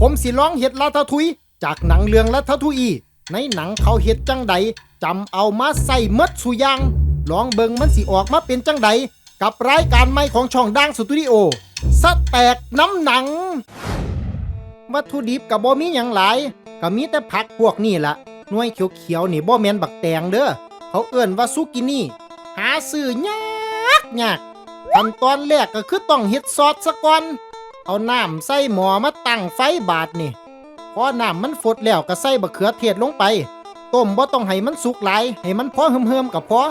ผมสิร้องเฮ็ดลาทาทุย จากหนังเรื่องลาทาทุย ในหนังเขาเฮ็ดจังใดจำเอามาใส่หมดสุยางลองเบิงมันสิออกมาเป็นจังใดกับรายการใหม่ของช่องดังสตูดิโอสแตกน้ำหนัง วัตถุดิบกับบ่มีหยังหลายก็มีแต่ผักพวกนี้ละหน่วยเขียวๆนี่บ่แมนบักแตงเด้อเขาเอิ้นว่าซุกินี่ หาซื้อยากยากขั้นตอนแรกก็คือต้องเฮ็ดซอสซะก่อน เอาน้ำใส่หม้อมาตั้งไฟบาดนี่พอน้ำมันฟดแล้วก็ใส่บะเขือเทศลงไป ต้มบ่ต้องให้มันสุกหลาย ให้มันพอเฮิมๆกับพอ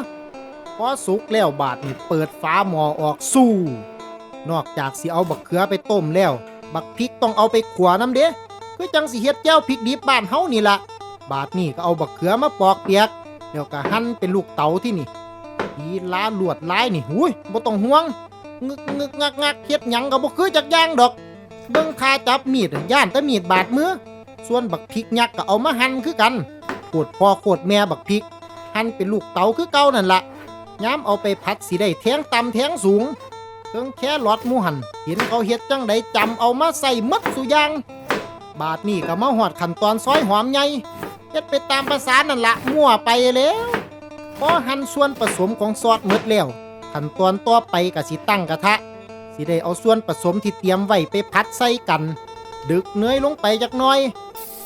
พอสุกแล้วบาดนี่เปิดฝาหม้อออกสู้ นอกจากสิเอาบักเขือไปต้มแล้ว บักพริกต้องเอาไปขัวน้ำเด้คือจังสิเฮ็ดแจ่วพริกดิบบ้านเฮานี่ละบาดนี่ก็เอาบักเขือมาปอกเปียกแล้วก็หั่นเป็นลูกเต๋าที่นี่ทีลาลวดลายนี่หุ้ยบ่ต้องห่วง งึกงึกงักงักเฮ็ดหยังก็บ่คือจักอย่างดอก เบิ่งท่าจับมีดย่านแต่มีดบาดมือ ส่วนบักพริกยักษ์ก็เอามาหั่นคือกันโคตรพ่อโคตรแม่บักพริก หั่นเป็นลูกเต๋าคือเก่านั่นละย้ำเอาไปผัดสิได้แทงต่ำแทงสูงเทิงแค่หลอดหมูหันเห็นเขาเฮ็ดจังไดจำเอามาใส่มัดสุยาง บาดนี้ก็มาหอดขั้นตอนซอยหอมใหญ่เฮ็ดไปตามภาษานั่นละมั่วไปแล้วพอหั่นส่วนผสมของซอสหมดแล้ว ขั้นตอนต่อไปก็สิตั้งกระทะ สิได้เอาส่วนผสมที่เตรียมไว้ไปพัดใส่กัน ดึกเนยลงไปจักหน่อย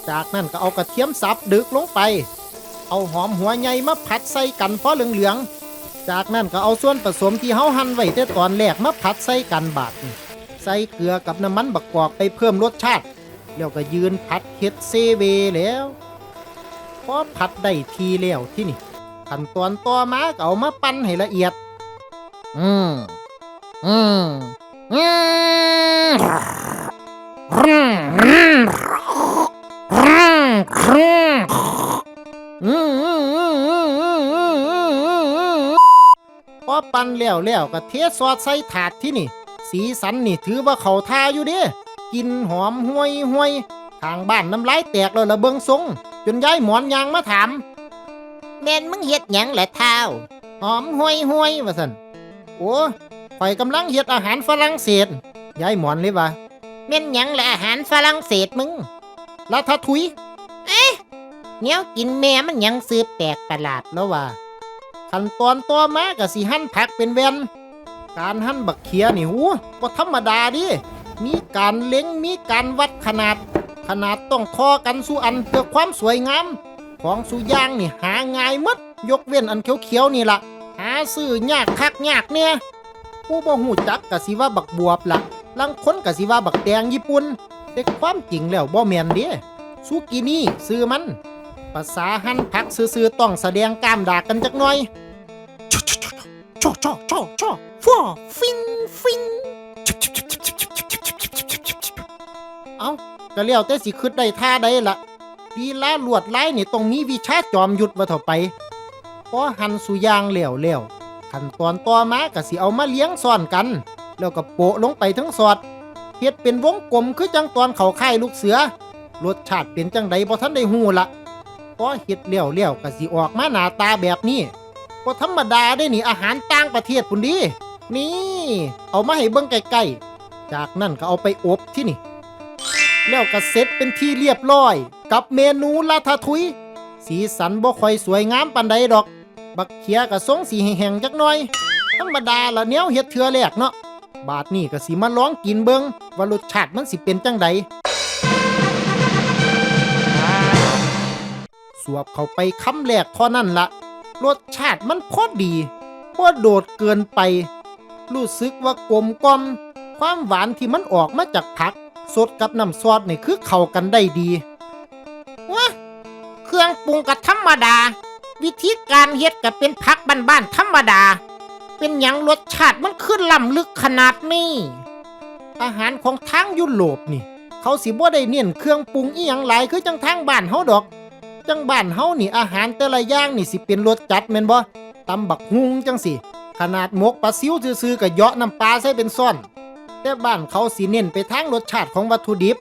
จากนั้นก็เอากระเทียมสับดึกลงไป เอาหอมหัวใหญ่มาผัดใส่กันพอเหลืองๆ จากนั้นก็เอาส่วนผสมที่เฮาหั่นไว้แต่ตอนแรกมาผัดใส่กันบาดใส่เกลือกับน้ำมันบักกอกไปเพิ่มรสชาติ แล้วก็ยืนผัดเฮ็ดเซเวแล้วพอผัดได้ทีแล้วที่นี่ขั้นตอนต่อมาก็เอามาปั้นให้ละเอียด อือืปั่นเล้วแล้วก็เทซอสใส่ถาดที่นี่ สีสันนี่ถือว่าเขาทาอยู่ดิกินหอมห้วยห้วยทางบ้านน้ำลายแตกเลยละเบิงสงจนย้ายหมอนยางมาถามแมนมึงเฮ็ดหยังแหละเท้าหอมห้วยห้วยว่าสัน โอ้ข่อยกำลังเฮ็ดอาหารฝรั่งเศสยายหมอนเลยว่าแม่นหยังแหละอาหารฝรั่งเศสมึงลาทาทุย เอ๊ะเนี้ยกินแม่มันหยังซื้อแปลกประหลาดแล้วว่าขั้นตอนต่อมาก็สิหั่นผักเป็นแวนการหั่นบักเขียนี่หูก็ธรรมดาดิ มีการเล็งมีการวัดขนาด ขนาดต้องทอกันสู่อันเพื่อความสวยงาม ของสุย่างนี่หาง่ายหมดยกเว้นอันเขียวๆนี่ล่ะ หาซื้อยากคักยากเนี่ยผู้บ่หูจักกะสิว่าบักบวบละลังคนกะสิว่าบักแดงญี่ปุ่นแต่ความจริงแล้วบ่แมนเด้สุกินี่ซื้อมัน ภาษาหั่นผักซื่อๆต้องแสดงกล้ามดากกันจักหน่อยชอชอชอชอชอฟัวฟิงฟิงเอาก็แล้วแต่สิคิดได้ท่าใดละลีลาลวดไลายนี่ต้องมีวิชาจอมยุทธว่าเท่าไป พอหั่นสุยางแล้วแล้วขั้นตอนต่อมาก็สิเอามาเลี้ยงซ้อนกัน แล้วก็โปะลงไปทั้งสอดเฮ็ดเป็นวงกลมคือจังตอนเขาค่ายลูกเสือ รสชาติเป็นจังใดบ่ทันได้ฮู้ละพอเฮ็ดเลี้ยวเลี้ยวก็สิออกมาหน้าตาแบบนี้บ่ธรรมดาได้นี่อาหารต่างประเทศพุ่นดี นี่ เอามาให้เบิ่งใกล้ๆ จากนั้นก็เอาไปอบที่นี่ แล้วก็เสร็จเป็นที่เรียบร้อย กับเมนูลาทาทุย สีสันบ่ค่อยสวยงามปานใดดอก บักเขียก็ทรงสีแห้งๆจักหน่อย ธรรมดาละแนวเฮ็ดเทือแรกเนาะ บาดนี้ก็สิมาลองกินเบิงว่ารสชาติมันสิเป็นจังใดสวบเข้าไปคำแรกเท่านั้นละรสชาติมันพอดีบ่โดดเกินไป รู้สึกว่ากลมกล่อม ความหวานที่มันออกมาจากผัก สดกับน้ำซอสนี่คือเข้ากันได้ดีวะเครื่องปรุงก็ธรรมดา วิธีการเฮ็ดก็เป็นผักบ้านๆธรรมดา เป็นหยังรสชาติมันขึ้นล้ำลึกขนาดนี้อาหารของทางยุโรปนี่ เขาสิบ่ได้เน้นเครื่องปรุงอีหยังหลายคือจังทางบ้านเฮาดอก จังบ้านเฮานี่อาหารแต่ละอย่างนี่สิเป็นรสจัดแม่นบ่ตำบักฮุงจังสิขนาดหมกปลาซิวซื่อๆก็เยาะน้ำปลาใส่เป็นซ่อน แต่บ้านเขาสิเน้นไปทางรสชาติของวัตถุดิบ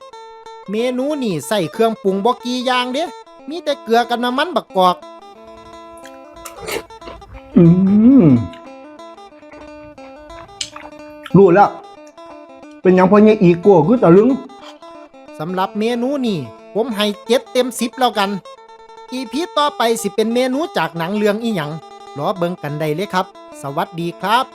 เมนูนี่ใส่เครื่องปรุงบ่กี่อย่างเด้มีแต่เกลือกับน้ำมันบักกอก อืมรู้แล้ว เป็นอยังพอเนี่ยอีโก้คือตะลึง สำหรับเมนูนี่ ผมให้เจ็ดเต็มสิบแล้วกัน อีพีต่อไปสิเป็นเมนูจากหนังเรื่องอีหยังรอเบิ่งกันได้เลยครับ สวัสดีครับ